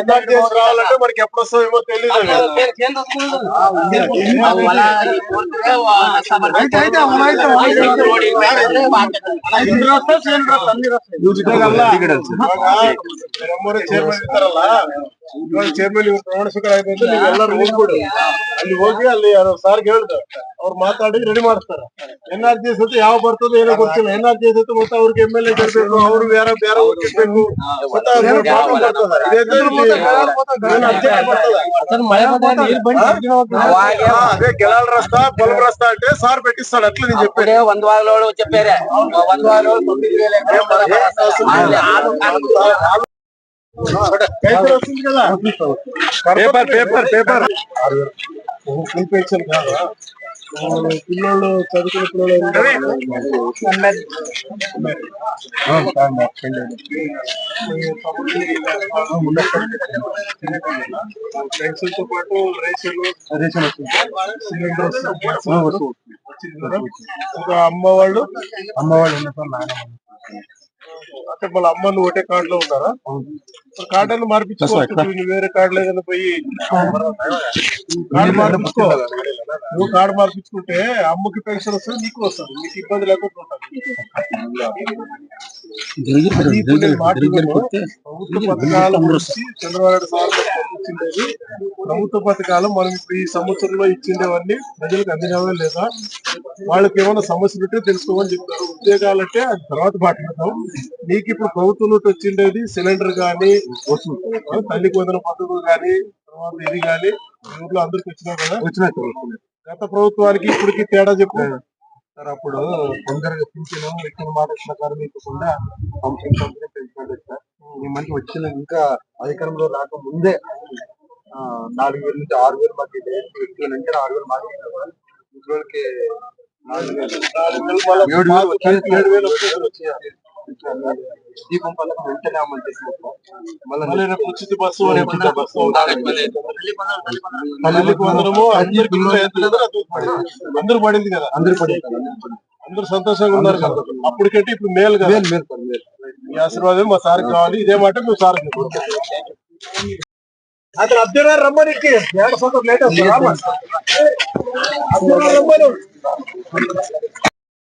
NR చేసి రావాలంటే మనకి ఎప్పుడు వస్తుందేమో తెలియదు ನಮ್ಮೂರ ಚೇರ್ಮನ್ ಇರ್ತಾರಲ್ಲ ಇವಾಗ ಚೇರ್ಮನ್ ಇವ್ರು ಪ್ರಮಾಣ ಸ್ವೀಕಾರ ಆಯ್ತು ನೀವು ಎಲ್ಲರೂ ಹೋಗ್ಬಿಡು ಅಲ್ಲಿ ಹೋಗಿ ಅಲ್ಲಿ ಯಾರೋ ಸಾರ್ಗೆ ಹೇಳ್ದು ಅವ್ರು ಮಾತಾಡಿ ready ಮಾಡಿಸ್ತಾರ N R G S ಯಾವ ಬರ್ತದೋ ಏನೋ ಗೊತ್ತಿಲ್ಲ ಎನ್ ಆರ್ ಜಿ ಎಸ್ ಮತ್ತೆ ಅವ್ರಿಗೆ ಎಮ್ ಎಲ್ ಎ ಗೆಲ್ಬೇಕು ಅವ್ರು ಬೇರೆ ಬೇರೆ ಊರಿಗೆ ಗೆಲ್ಬೇಕು ಮತ್ತೆ ಅವ್ರಿಗೆ problem ಬರ್ತದೆ. ಇದೇ ತರ ಇಲ್ಲಿ ಏನು urgent ಬರ್ತದೆ. ఆ, అదే గెలాల రస్తా పొలం రస్తా అంటే సార్ పెట్టిస్తాడు అట్లా నేను చెప్పాను ఇప్పుడే వంద వాళ్ళు చెప్పారే వంద వాళ్ళు తొమ్మిది వేలు పేపర్ వస్తుంది కదా paper paper paper full pension కాదా పిల్లలు చదువుకునే పిల్లలు పెన్షన్తో పాటు రేషన్ రేషన్ సిలిండర్ వచ్చింది. కదా ఇంకా అమ్మ వాళ్ళు అమ్మ అంటే మళ్ళీ అమ్మను ఒకటే కార్డు లో ఉన్నారా? కార్డులు మార్పించుకోవచ్చు నువ్వు వేరే కార్డులో ఏదైనా పోయి కార్డు మార్పించుకో నువ్వు కార్డు మార్పించుకుంటే అమ్మకి పెన్షన్ వస్తుంది నీకు వస్తుంది. నీకు ఇబ్బంది లేకుండా ఉంటుంది. ప్రభుత్వ పథకాల చంద్రబాబు సార్ ప్రభుత్వ పథకాలు మనం ఇప్పుడు ఈ సంవత్సరంలో ఇచ్చిండేవన్నీ ప్రజలకు అందినవా లేదా? వాళ్ళకి ఏమైనా సమస్యలు ఉంటే తెలుసుకోమని చెప్తారు ఉద్యోగాలంటే అది తర్వాత మాట్లాడతాం నీకు ఇప్పుడు ప్రభుత్వం నుండి వచ్చిండేది సిలిండర్ గానీ వస్తుంది తల్లికి వందన పథకం గానీ తర్వాత ఇది గానీ ఈ ఊర్లో అందరికి వచ్చినా కదా? వచ్చినా గత ప్రభుత్వానికి ఇప్పటికి తేడా చెప్పు. సార్ అప్పుడు తొందరగా పింఛను ఇచ్చిన మాట ఇచ్చిన కార్మికుండా పంపిణీ కంపెనీ పెంచినాడు సార్. ఈ మనకి వచ్చిన ఇంకా అధికారంలో రాక ముందే ఆ, నాలుగు వేల నుంచి ఆరు వేల మధ్య వ్యక్తుల నుంచి ఆరు వేల మధ్య ముసలికి నాలుగు వేలు. ఏడు వేలు వచ్చాయి ఏడు వేలు వచ్చాయి దీపం పథకం వెంటనే అమలు చేసినట్టు మళ్ళీ రేపు ఉచిత బస్సు రేపు ఉచిత బస్సు తల్లికి వందనము పడింది. అందరూ పడింది కదా అందరు పడింది అందరూ సంతోషంగా ఉన్నారు కదా అప్పటికంటే ఇప్పుడు మేలు కదా మీ ఆశీర్వాదం మా సార్ కావాలి ఇదే మాట మేము సార్ అతను అబ్దుల్ రమ్మని ఏడు సంవత్సరం లేట్ అబ్దుల్ రమ్మను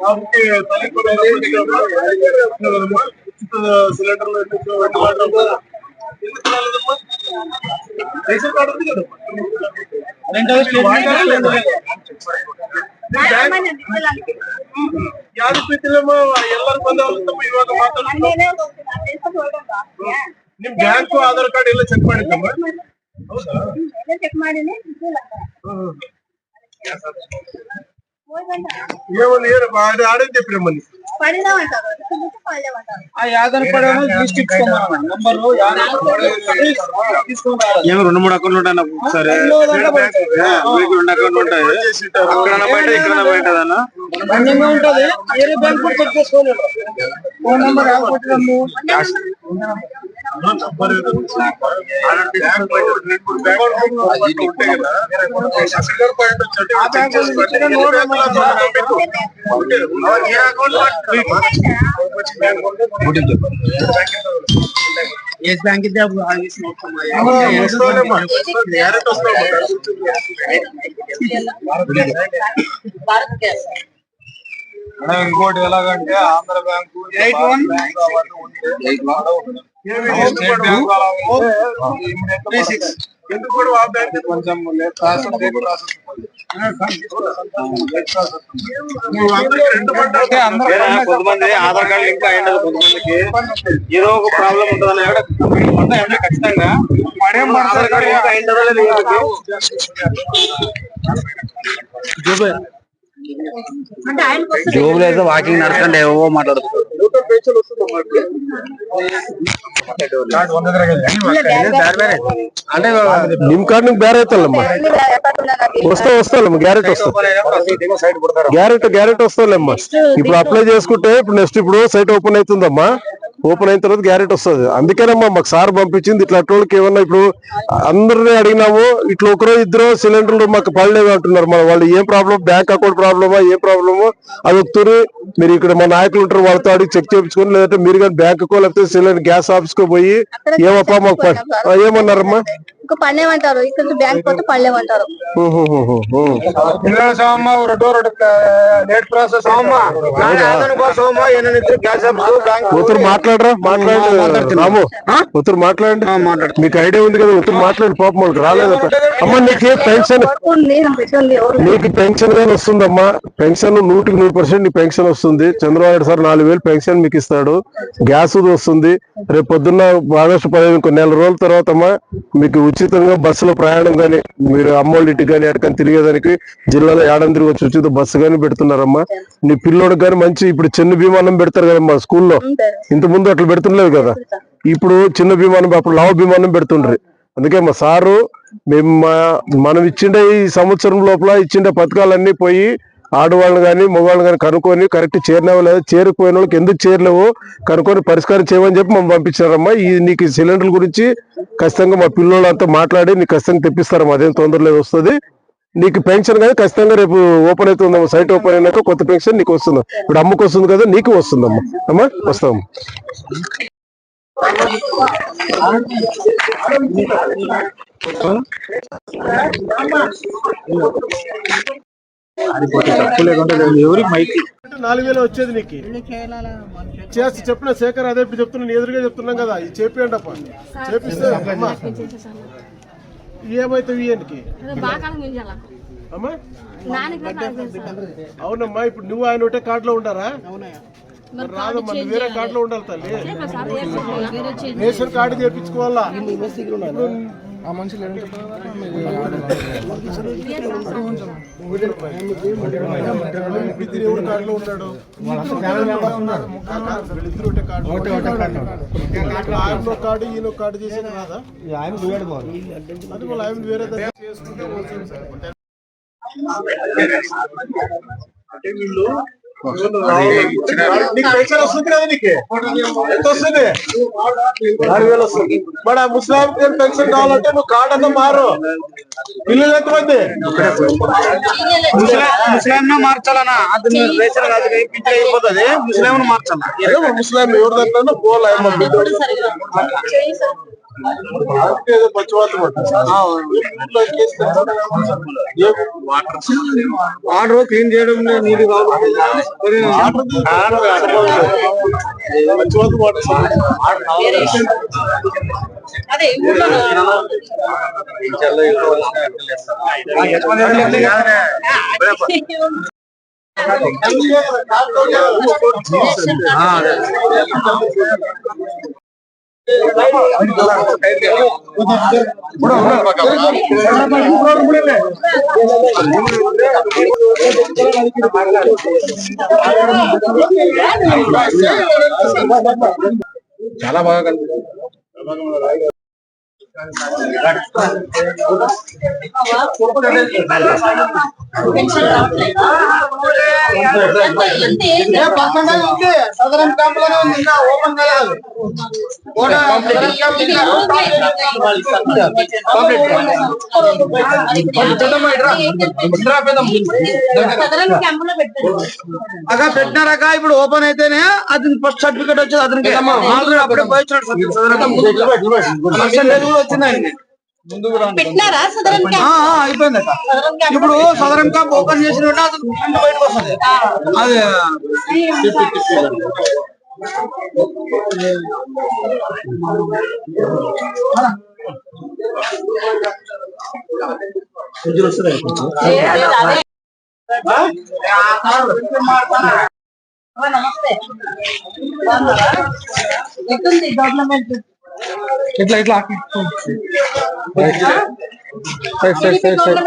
కాబట్టి తల్లికి వందనం ఉచిత సిలిండర్లు ఎందుకు పెట్టాలమ్మా? ఎందుకు ಯಾವ ರೀತಿಲಮ್ಮ ಎಲ್ಲರೂ ಬಂದವ್ರು ಇವಾಗ ಮಾತಾಡ್ತಾರೆ ನಿಮ್ ಬ್ಯಾಂಕ್ ಆಧಾರ್ ಕಾರ್ಡ್ ಎಲ್ಲ ಚೆಕ್ ಮಾಡಿದ್ದಮ್ಮ ಹೌದಾ? ಚೆಕ್ ಮಾಡಿನಿ ಏನ್ ಏನು ಆಡಿದ್ದೆ ಪ್ರೇಮನಿ ఏమో రెండు మూడు అకౌంట్లు ఉంటాయి నాకు సరే మీకు రెండు అకౌంట్లు ఉంటాయి. అక్కడ బయట ఇక్కడ బయట ఉంటది ఫోన్ నంబర్ ఎలా కొట్టినాము నంబర్ ఏదో బ్యాంక్ ఇంకోటి ఎలాగంటే ఆంధ్ర బ్యాంకు స్టేట్ కొంచెం లేట్ ప్రాసెస్ లేట్ ప్రాసెస్ కొంతమంది ఆధార్ కార్డు లింక్ అయి ఉండదు కొంతమందికి ఏదో ఒక ప్రాబ్లం ఉంటుందని ఉంటాయంటే ఖచ్చితంగా ఆధార్ కార్డు లింక్ అయి ఉండదో లేదో జోబులు అయితే వాకింగ్ నడుస్తుంటే ఏవో మాట్లాడుతున్నారు. వస్తుందమ్మా అంటే నిమ్ కార్డు బేరే అవుతాలమ్మా నాకు వస్తా వస్తాలమ్మా గ్యారెంటీ వస్తా గ్యారెంటీ గ్యారెంటీ వస్తాలేమ్మా ఇప్పుడు అప్లై చేసుకుంటే ఇప్పుడు నెక్స్ట్ ఇప్పుడు సైట్ ఓపెన్ అవుతుందమ్మా. ఓపెన్ అయిన తర్వాత గ్యారెంటీ వస్తుంది. అందుకేనమ్మా మాకు సార్ పంపించింది ఇట్లా అట్లోకి ఏమన్నా ఇప్పుడు అందరిని అడిగినాము ఇట్లా ఒకరో ఇద్దరు సిలిండర్లు మాకు పడలేదు అంటున్నారు. మన వాళ్ళు ఏం ప్రాబ్లం బ్యాంక్ అకౌంట్ ప్రాబ్లమా ఏం ప్రాబ్లమో? అది ఒకసారి మీరు ఇక్కడ మా నాయకులు ఉంటారు వాళ్ళతో అడిగి చెక్ చేయించుకొని లేదంటే మీరు కానీ బ్యాంక్ కో లేకపోతే సిలిండర్ గ్యాస్ ఆఫీస్ కో పోయి ఏమప్పా మాకు ఏమన్నారమ్మా? ఇంకా పడలేమంటారు. ఇక్కడ నుంచి బ్యాంక్ పోతే సోమ రెండో రెండు లేట్ ప్రాసెస్ సోమ సోమ ఉత్తరు మాట్లాడరా? మాట్లాడండి రాము ఉత్తరు మాట్లాడండి. మీకు ఐడియా ఉంది కదా ఉత్తరు మాట్లాడి పాపం వాళ్ళకి రాలేదు అమ్మ నీకు పెన్షన్? నీకు పెన్షన్ గానీ వస్తుందమ్మా పెన్షన్ నూటికి నూరు పర్సెంట్ నీ పెన్షన్ వస్తుంది. చంద్రబాబు నాయుడు సార్ నాలుగు వేలు పెన్షన్ మీకు ఇస్తాడు. గ్యాస్ వస్తుంది. రేపు పొద్దున్న ఆగస్టు పదిహేను కొన్ని నెల రోజుల తర్వాత అమ్మా మీకు ఉచితంగా బస్సులో ప్రయాణం కానీ మీరు అమ్మోళ్ళ ఇంటికి కానీ ఎక్కడికైనా తిరిగేదానికి జిల్లాలో ఏడాది తిరిగి వచ్చి ఉచిత బస్సు కానీ పెడుతున్నారమ్మా. నీ పిల్లోడికి కానీ మంచి ఇప్పుడు చిన్న విమానం పెడతారు కదమ్మా స్కూల్లో. ఇంతకుముందు ముందు అట్లా పెడుతుండలేదు కదా? ఇప్పుడు చిన్న విమానం అప్పుడు లావు విమానం పెడుతుండ్రి. అందుకే మా సారు మేము మనం ఇచ్చిండే ఈ సంవత్సరం లోపల ఇచ్చిండే పథకాలన్నీ పోయి ఆడవాళ్ళు కానీ మగవాళ్ళు కానీ కనుక్కొని కరెక్ట్ చేరినావో లేదా చేరుకుపోయిన వాళ్ళకి ఎందుకు చేరలేవు? కనుక్కొని పరిష్కారం చేయమని చెప్పి మమ్మల్ని పంపించారమ్మా ఈ నీకు ఈ సిలిండర్ల గురించి ఖచ్చితంగా మా పిల్లోళ్ళంతా మాట్లాడి నీకు ఖచ్చితంగా తెప్పిస్తారమ్మా. అదేం తొందర లేదు వస్తుంది. నీకు పెన్షన్ కానీ ఖచ్చితంగా రేపు ఓపెన్ అవుతుందమ్మా. సైట్ ఓపెన్ అయినాక కొత్త పెన్షన్ నీకు వస్తుంది. ఇప్పుడు అమ్మకు వస్తుంది కదా నీకు వస్తుందమ్మా. అమ్మా వస్తాము. నాలుగు వేలు వచ్చేది నీకు. చేసి చెప్పిన శేఖర్ అదే ఇప్పుడు చెప్తున్నా నీ ఎదురుగా చెప్తున్నాం కదా ఇది చేపియండి అప్ప చేపిస్తే అమ్మా. ఏమైతే ఇయ్యానికి అమ్మా. అవునమ్మా ఇప్పుడు నువ్వు ఆయన ఒకటే కార్డులో ఉండారా? మరి రాదమ్మా వేరే కార్డులో ఉండాలి తల్లి. రేషన్ కార్డు చేపించుకోవాలా? ఇప్పుడు ఎవరు కార్డులో ఉన్నాడు వీళ్ళిద్దరు ఒకటే ఆయన కార్డు ఈయన కార్డు చేసేది వాళ్ళు ఆయన వేరే చేసుకుంటే సార్. అంటే వీళ్ళు మన పెన్షన్ వస్తుంది ముస్లాం పెన్షన్ కావాలంటే నువ్వు కార్డు మారు పిల్లలు ఎంతమంది ముస్లాం మార్చాలనా అది రేషన్ అయిపోతుంది మార్చాలా ముస్లాం ఎవరి పోలే ఏదో వాటర్. క్లీన్ చేయడం నీళ్ళు పచ్చివాతం వాటర్ చాలా బాగా కనిపిస్తుంది సదరం క్యాంప్లోనే ఉంది ఇంకా ఓపెన్ కాలేదు కూడా అగా పెట్టినారక ఇప్పుడు ఓపెన్ అయితేనే అది ఫస్ట్ సర్టిఫికేట్ వచ్చేది అతనికి ఆల్రెడీ అప్పుడే పోయించాడు పర్సెంటేజ్ కూడా వచ్చిందండి. పెట్టినారా సదరం ఆ, ఆ, అయిపోయింది అక్క ఇప్పుడు సదరం క్యాంప్ ఓపెన్ చేసిన బయటకు వస్తుంది. అది నమస్తే. గవర్నమెంట్? ఇట్లా ఇట్లా. Side side side side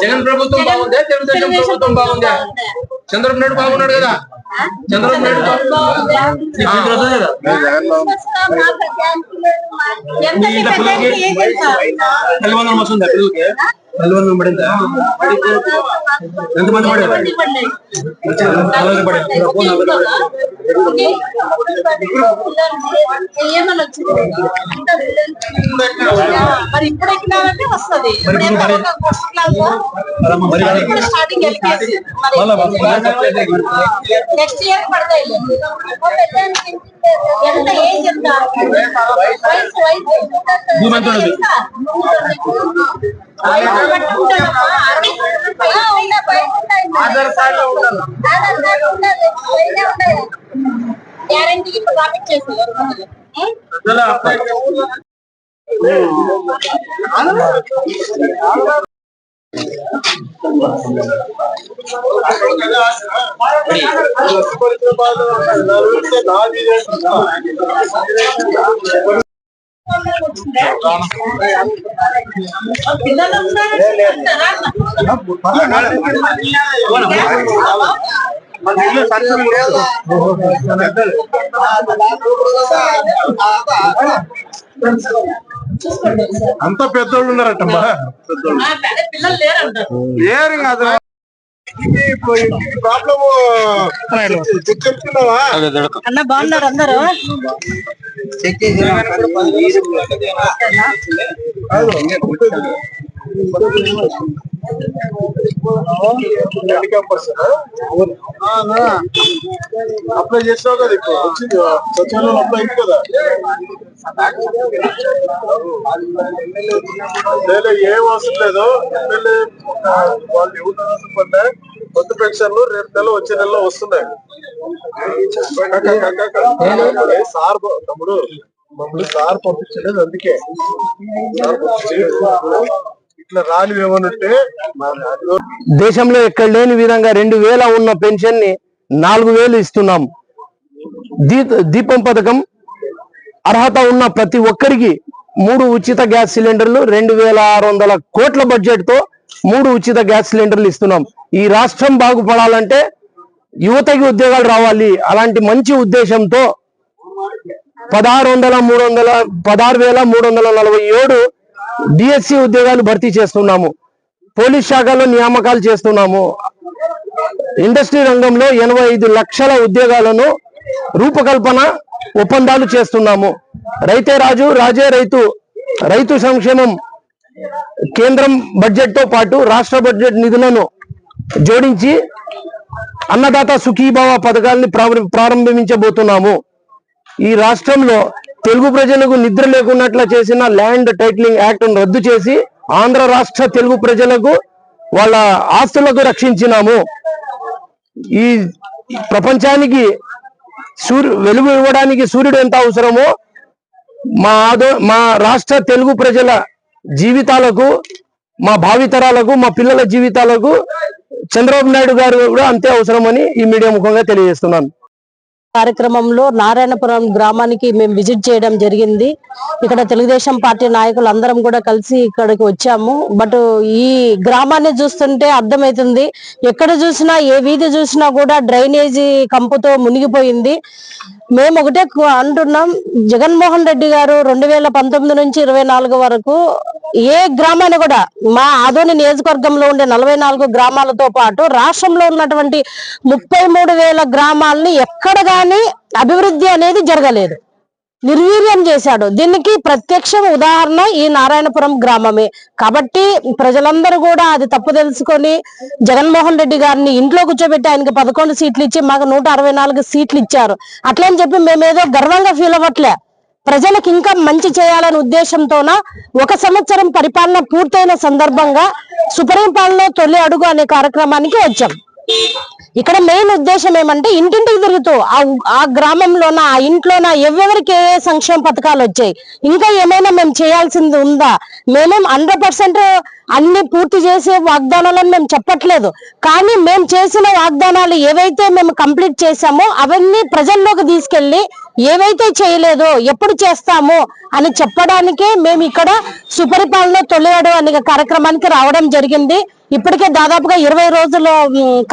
Jagan ప్రభుత్వం బాగుందా తెలుగుదేశం ప్రభుత్వం బాగుందా. చంద్రబాబు నాయుడు బాగున్నాడు కదా? చంద్రబాబు నాయుడు పిల్లలకి? నలుగురు పడిందా ఎంతమంది పడారు నలుగురు పడారు ఏమని వచ్చింది మరి ఇప్పుడు ఎక్కినామంటే వస్తుంది ఇప్పుడు స్టార్టింగ్ ఎల్కేజీ నెక్స్ట్ ఇయర్ పడతాయి ఎంత ఏజ్ ఎంత వయసు వయసు భూమి ఎంత ఉన్నది? ఆధార్ కార్డు గ్యారంటీ ఇప్పుడు రాపిచ్చేసి పిల్లలు అంత పెద్దోళ్ళు ఉన్నారటమ్మా. పిల్లలు లేరంట. ఏరు కాదు అన్న బాగున్నారు అందరూ? అప్లై చేసినావు కదా ఇప్పుడు? వచ్చింది సచివాలయం అప్లై అయింది కదా? లేదు ఏం అవసరం లేదు. ఎమ్మెల్యే వాళ్ళు ఎవరు అవసరం కొత్త పెన్షన్లు రేపు నెల వచ్చే నెలలో వస్తున్నాయి. సార్ తమ్ముడు మమ్మల్ని సార్ పంపించలేదు అందుకే. ఇట్లా రాని ఏమనుంటే దేశంలో ఎక్కడ లేని విధంగా రెండు వేల ఉన్న పెన్షన్ని నాలుగు వేలు ఇస్తున్నాం. దీపం పథకం అర్హత ఉన్న ప్రతి ఒక్కరికి మూడు ఉచిత గ్యాస్ సిలిండర్లు రెండు వేల ఆరు వందల కోట్ల బడ్జెట్తో మూడు ఉచిత గ్యాస్ సిలిండర్లు ఇస్తున్నాం. ఈ రాష్ట్రం బాగుపడాలంటే యువతకి ఉద్యోగాలు రావాలి. అలాంటి మంచి ఉద్దేశంతో పదహారు వందల మూడు వందల పదహారు వేల మూడు వందల నలభై ఏడు డిఎస్సి ఉద్యోగాలు భర్తీ చేస్తున్నాము. పోలీస్ శాఖలో నియామకాలు చేస్తున్నాము. ఇండస్ట్రీ రంగంలో ఎనభై ఐదు లక్షల ఉద్యోగాలను రూపకల్పన ఒప్పందాలు చేస్తున్నాము. రైతే రాజు రాజే రైతు. రైతు సంక్షేమం కేంద్రం బడ్జెట్తో పాటు రాష్ట్ర బడ్జెట్ నిధులను జోడించి అన్నదాత సుఖీభావ పథకాన్ని ప్రారంభించబోతున్నాము. ఈ రాష్ట్రంలో తెలుగు ప్రజలకు నిద్ర లేకున్నట్ల చేసిన ల్యాండ్ టైటిలింగ్ యాక్ట్ రద్దు చేసి ఆంధ్ర రాష్ట్ర తెలుగు ప్రజలకు వాళ్ళ ఆస్తులకు రక్షించినాము. ఈ ప్రపంచానికి సూర్యు వెలుగు ఇవ్వడానికి సూర్యుడు ఎంత అవసరమో మా ఆదో మా రాష్ట్ర తెలుగు ప్రజల జీవితాలకు మా భావితరాలకు మా పిల్లల జీవితాలకు చంద్రబాబు నాయుడు గారు కూడా అంతే అవసరమని ఈ మీడియా ముఖంగా తెలియజేస్తున్నాను. కార్యక్రమంలో నారాయణపురం గ్రామానికి మేము విజిట్ చేయడం జరిగింది. ఇక్కడ తెలుగుదేశం పార్టీ నాయకులు అందరం కూడా కలిసి ఇక్కడికి వచ్చాము. బట్ ఈ గ్రామాన్ని చూస్తుంటే అర్థమవుతుంది ఎక్కడ చూసినా ఏ వీధి చూసినా కూడా డ్రైనేజీ కంపుతో మునిగిపోయింది. మేము ఒకటే అంటున్నాం. జగన్మోహన్ రెడ్డి గారు రెండు వేల పంతొమ్మిది నుంచి ఇరవై నాలుగు వరకు ఏ గ్రామాన్ని కూడా మా ఆదోని నియోజకవర్గంలో ఉండే నలభై నాలుగు గ్రామాలతో పాటు రాష్ట్రంలో ఉన్నటువంటి ముప్పై మూడు వేల గ్రామాలని ఎక్కడ కానీ అభివృద్ధి అనేది జరగలేదు. నిర్వీర్యం చేశాడు. దీనికి ప్రత్యక్ష ఉదాహరణ ఈ నారాయణపురం గ్రామమే. కాబట్టి ప్రజలందరూ కూడా అది తప్పు తెలుసుకొని జగన్మోహన్ రెడ్డి గారిని ఇంట్లో కూర్చోబెట్టి ఆయనకి పదకొండు సీట్లు ఇచ్చి మాకు నూట అరవై నాలుగు సీట్లు ఇచ్చారు. అట్లని చెప్పి మేమేదో గర్వంగా ఫీల్ అవ్వట్లే. ప్రజలకు ఇంకా మంచి చేయాలనే ఉద్దేశంతోన ఒక సంవత్సరం పరిపాలన పూర్తయిన సందర్భంగా సుప్రీం తొలి అడుగు అనే కార్యక్రమానికి వచ్చాం. ఇక్కడ మెయిన్ ఉద్దేశం ఏమంటే ఇంటింటికి తిరుగుతూ ఆ ఆ గ్రామంలోన ఆ ఇంట్లోన ఎవరికి ఏ సంక్షేమ పథకాలు వచ్చాయి? ఇంకా ఏమైనా మేము చేయాల్సింది ఉందా? మేమేం హండ్రెడ్ పర్సెంట్ అన్ని పూర్తి చేసే వాగ్దానాలను మేము చెప్పట్లేదు. కానీ మేము చేసిన వాగ్దానాలు ఏవైతే మేము కంప్లీట్ చేశామో అవన్నీ ప్రజల్లోకి తీసుకెళ్ళి ఏవైతే చేయలేదో ఎప్పుడు చేస్తామో అని చెప్పడానికే మేము ఇక్కడ సుపరిపాలన తొలియాడు అనే కార్యక్రమానికి రావడం జరిగింది. ఇప్పటికే దాదాపుగా ఇరవై రోజులు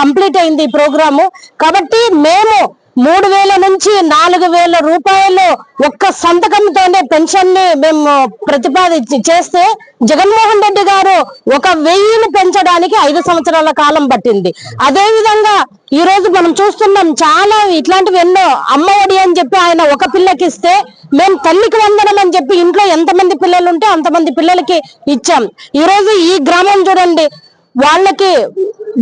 కంప్లీట్ అయింది ఈ ప్రోగ్రాము. కాబట్టి మేము మూడు వేల నుంచి నాలుగు వేల రూపాయలు ఒక్క సంతకంతోనే పెన్షన్ని మేము ప్రతిపాదించి చేస్తే జగన్మోహన్ రెడ్డి గారు ఒక వెయ్యిని పెంచడానికి ఐదు సంవత్సరాల కాలం పట్టింది. అదే విధంగా ఈ రోజు మనం చూస్తున్నాం చాలా ఇట్లాంటివి ఎన్నో అమ్మఒడి అని చెప్పి ఆయన ఒక పిల్లకి ఇస్తే మేము తల్లికి వందనం అని చెప్పి ఇంట్లో ఎంతమంది పిల్లలు ఉంటే అంతమంది పిల్లలకి ఇచ్చాం. ఈ రోజు ఈ గ్రామం చూడండి వాళ్ళకి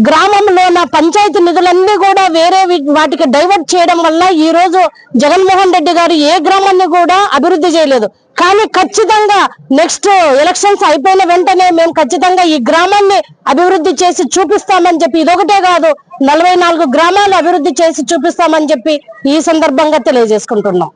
గ్రామంలో పంచాయతీ నిధులన్నీ కూడా వేరే వాటికి డైవర్ట్ చేయడం వల్ల ఈ రోజు జగన్మోహన్ రెడ్డి గారు ఏ గ్రామాన్ని కూడా అభివృద్ధి చేయలేదు. కానీ ఖచ్చితంగా నెక్స్ట్ ఎలక్షన్స్ అయిపోయిన వెంటనే మేము ఖచ్చితంగా ఈ గ్రామాన్ని అభివృద్ధి చేసి చూపిస్తామని చెప్పి ఇదొకటే కాదు నలభై నాలుగు గ్రామాలు అభివృద్ధి చేసి చూపిస్తామని చెప్పి ఈ సందర్భంగా తెలియజేసుకుంటున్నాం.